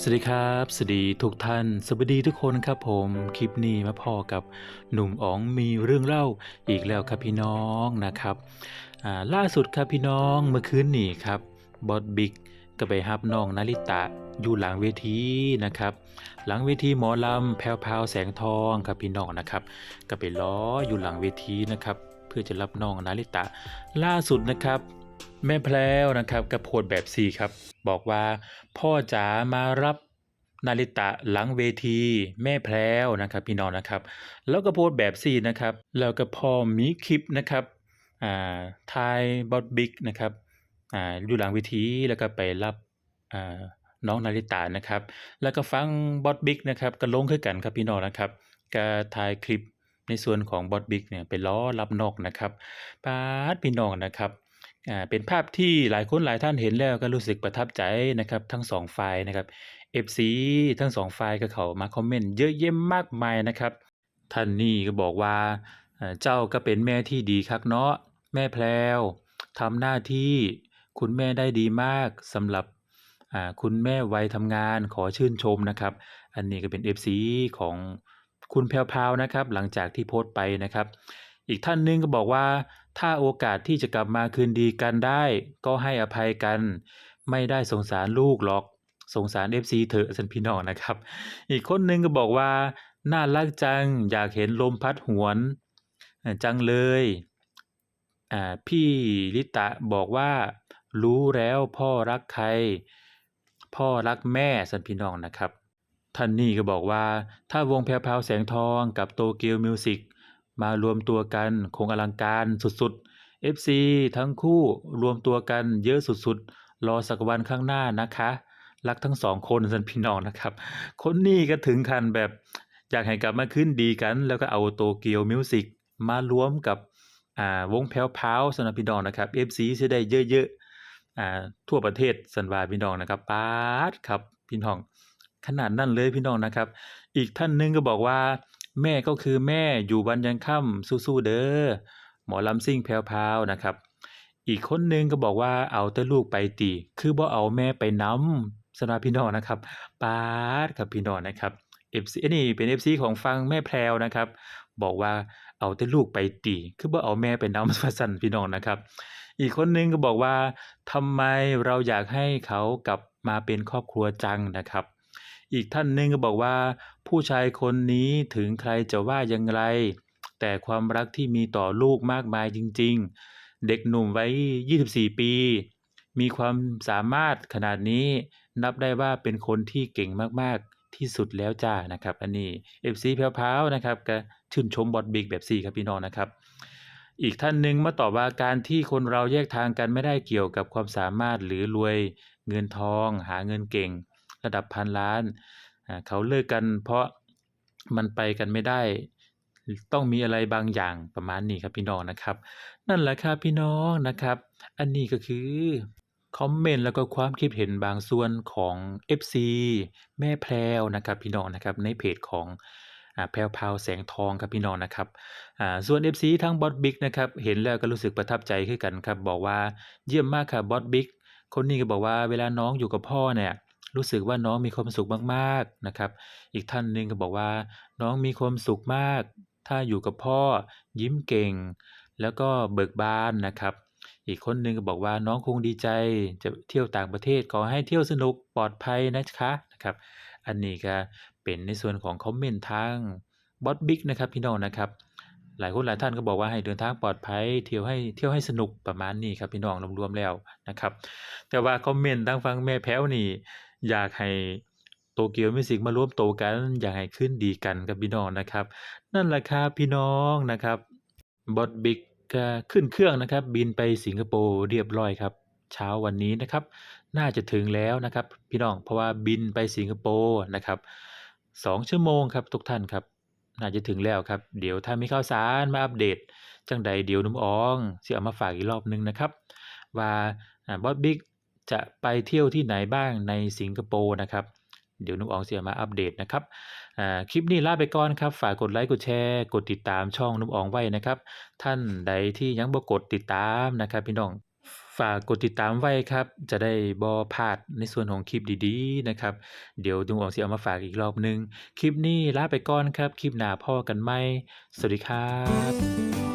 สวัสดีครับสวัสดีทุกท่าน สวัสดีทุกคนครับผมคลิปนี้มาพอกับหนุ่มอ๋องมีเรื่องเล่าอีกแล้วครับพี่น้องนะครับล่าสุดครับพี่น้องเมื่อคืนนี้ครับบอสบิ๊กก็ไปฮับน้องนาริตะอยู่หลังเวทีนะครับ หลังเวทีหมอลำแพรวพาวแสงทองครับพี่น้องนะครับ ก็ไปล้ออยู่หลังเวทีนะครับ เพื่อจะรับน้องนาริตะล่าสุดนะครับ แม่แพรวนะครับกระโพดแบบสี่ครับ บอกว่าพ่อจ๋ามารับนาริตะหลังเวทีแม่แพรวนะครับ พี่น้องนะครับ แล้วก็โพสแบบสี่นะครับ แล้วก็พอมีคลิปนะครับอ่าทายบอสบิ๊กนะครับอ่าอยู่หลังเวทีแล้วก็ไปรับอ่าน้องนาริตะนะครับ แล้วก็ฟังบอสบิ๊กนะครับก็ลงขึ้นกันครับพี่น้องนะครับก็ถ่ายคลิปในส่วนของบอสบิ๊กเนี่ยไปล้อรับนกนะครับปาดพี่น้องนะครับ อ่าเป็นภาพที่หลายคนหลายท่านเห็นแล้วก็รู้สึกประทับใจนะครับทั้งสองฝ่ายนะครับ FC ทั้งสองฝ่ายก็เข้ามาคอมเมนต์เยอะแยะมากมายนะครับ ท่านนี่ก็บอกว่าเจ้าก็เป็นแม่ที่ดีคักเนาะแม่แพรวทำหน้าที่คุณแม่ได้ดีมากสำหรับอ่าคุณแม่วัยทำงานขอชื่นชมนะครับ อันนี้ก็เป็น FC ของคุณแพรวพาวนะครับ หลังจากที่โพสต์ไปนะครับ อีกท่านหนึงก็บอกว่า ถ้าโอกาสที่จะกลับมาคืนดีกันได้ ก็ให้อภัยกัน ไม่ได้สงสารลูกหรอกสงสาร FC เถอะสันพี่น้องนะครับ อีกคนหนึงก็บอกว่า น่ารักจังอยากเห็นลมพัดหวน จังเลยอ่าพี่ลิตะบอกว่า รู้แล้วพ่อรักใคร พ่อรักแม่สันพี่น้องนะครับ ท่านนี่ก็บอกว่า ถ้าวงแพรวแสงทองกับโตเกียวมิวสิก มารวมตัวกันคงอลังการสุดๆ FC ทั้งคู่รวมตัวกันเยอะสุดๆ รอสักวันข้างหน้านะคะ รักทั้งสองคนสันพี่น้องนะครับ คนนี้ก็ถึงขั้นแบบอยากให้กลับมาขึ้นดีกัน แล้วก็เอาโตเกียวมิวสิกมารวมกับวงแพวพาวสำหรับพี่น้องนะครับ FC จะได้เยอะๆทั่วประเทศสันวาพี่น้องนะครับปาดครับพี่น้องขนาดนั้นเลยพี่น้องนะครับ อีกท่านหนึงก็บอกว่า แม่ก็คือแม่อยู่วันยังค่ำสู้ๆเด้อหมอลำซิ่งแพรวๆนะครับ อีกคนนึงก็บอกว่าเอาแต่ลูกไปตีคือบ่เอาแม่ไปน้ำสำหรับพี่น้องนะครับปาดครับพี่น้องนะครับ FC อันนี้เป็น FC ของฟังแม่แพรวนะครับ บอกว่าเอาแต่ลูกไปตีคือบ่เอาแม่ไปน้ำว่าซั่นพี่น้องนะครับ อีกคนนึงก็บอกว่าทำไมเราอยากให้เขากลับมาเป็นครอบครัวจังนะครับ อีกท่านหนึ่งก็บอกว่า ผู้ชายคนนี้ถึงใครจะว่าอยังไร แต่ความรักที่มีต่อลูกมากมายจริง ๆ เด็กหนุ่มไว้ 24 ปี มีความสามารถขนาดนี้นับได้ว่าเป็นคนที่เก่งมากๆที่สุดแล้วจ้านะครับ อันนี้ FC แพรวๆนะครับก็ชื่นชมบอดบิ๊กแบบสี่ครับพี่น้องนะครับอีกท่านหนึ่งมาตอบว่าการที่คนเราแยกทางกันไม่ได้เกี่ยวกับความสามารถหรือรวยเงินทอง หาเงินเก่ง ระดับพันล้านเขาเลิกกันเพราะมันไปกันไม่ได้ต้องมีอะไรบางอย่างประมาณนี้ครับพี่น้องนะครับ นั่นแหละครับพี่น้องนะครับ อันนี้ก็คือคอมเมนต์แล้วก็ความคิดเห็นบางส่วนของ FC แม่แพรวนะครับพี่น้องนะครับในเพจของอแพรวพาวแสงทองครับพี่น้องนะครับอ่าส่วน FC ทั้งบอสบิ๊กนะครับเห็นแล้วก็รู้สึกประทับใจขึ้นกันครับบอกว่าเยี่ยมมากค่ะบอสบิ๊กคนนี้ก็บอกว่าเวลาน้องอยู่กับพ่อเนี่ย รู้สึกว่าน้องมีความสุขมากๆนะครับ อีกท่านหนึ่งก็บอกว่า น้องมีความสุขมาก ถ้าอยู่กับพ่อ ยิ้มเก่ง แล้วก็เบิกบานนะครับ อีกคนหนึ่งก็บอกว่าน้องคงดีใจจะเที่ยวต่างประเทศขอให้เที่ยวสนุกปลอดภัยนะคะนะครับ อันนี้ก็เป็นในส่วนของคอมเมนต์ทางบอสบิ๊กนะครับพี่น้องนะครับหลายคนหลายท่านก็บอกว่าให้เดินทางปลอดภัย เที่ยวให้เที่ยวให้สนุกประมาณนี้ครับพี่น้องรวมๆแล้วนะครับ แต่ว่าคอมเมนต์ทางฟังแม่แพ้วนี่ อยากให้โตเกียวมิวสิกมารวมตัวกัน อยากให้ขึ้นดีกันกับพี่น้องนะครับ นั่นแหละครับพี่น้องนะครับบอสบิ๊กขึ้นเครื่องนะครับ บินไปสิงคโปร์เรียบร้อยครับ เช้าวันนี้นะครับ น่าจะถึงแล้วนะครับ พี่น้องเพราะว่าบินไปสิงคโปร์นะครับสองชั่วโมงครับทุกท่านครับ น่าจะถึงแล้วครับ เดี๋ยวถ้ามีข่าวสารมาอัปเดต จังใดเดี๋ยวนุ่มอองสิเอามาฝากอีกรอบหนึงนะครับ ว่าบอสบิ๊ก จะไปเที่ยวที่ไหนบ้างในสิงคโปร์นะครับเดี๋ยวนุ่มอองเสียมาอัปเดตนะครับอ่าคลิปนี้ลาไปก่อนครับ ฝากกดไลค์ กดแชร์ กดติดตามช่องนุ่มอองไว้นะครับ ท่านใดที่ยังบ่กดติดตามนะครับ พี่น้อง ฝากกดติดตามไว้ครับ จะได้บ่พลาดในส่วนของคลิปดีๆนะครับ เดี๋ยวลุงอ๋องเสิเอามาฝากอีกรอบหนึ่งคลิปนี้ลาไปก่อนครับ คลิปหน้าพ้อกันใหม สวัสดีครับ